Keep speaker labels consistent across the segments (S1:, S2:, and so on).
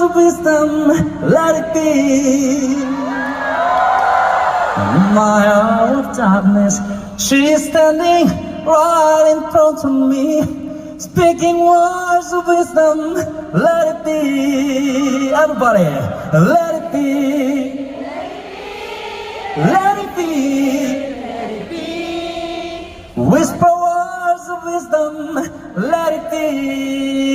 S1: of wisdom, let it be. In my hour of darkness, she is standing right in front of me, speaking words of wisdom, let it be. Everybody, let it be. Let it be. Whisper words of wisdom, let it be.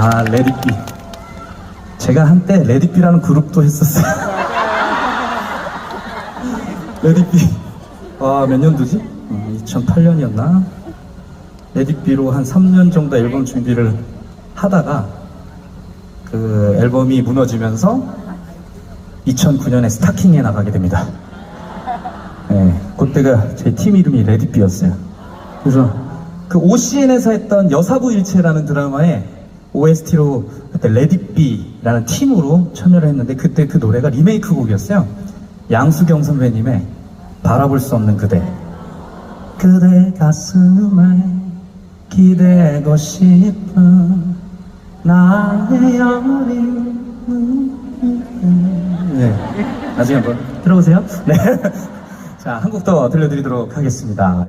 S1: 아, 레디비. 제가 한때 레디비라는 그룹도 했었어요. 레디비. 아, 몇 년도지? 2008년이었나? 레디비로 한 3년 정도 앨범 준비를 하다가 그 앨범이 무너지면서 2009년에 스타킹에 나가게 됩니다. 네, 그때가 제 팀 이름이 레디비였어요. 그래서 그 OCN에서 했던 여사부 일체라는 드라마에 OST로 그때 레디비라는 팀으로 참여를 했는데 그때 그 노래가 리메이크 곡이었어요. 양수경 선배님의 바라볼 수 없는 그대. 그대 가슴에 기대고 싶은 나의 어린 네. 나중에 한번 들어보세요. 네. 자, 한 곡 더 들려드리도록 하겠습니다.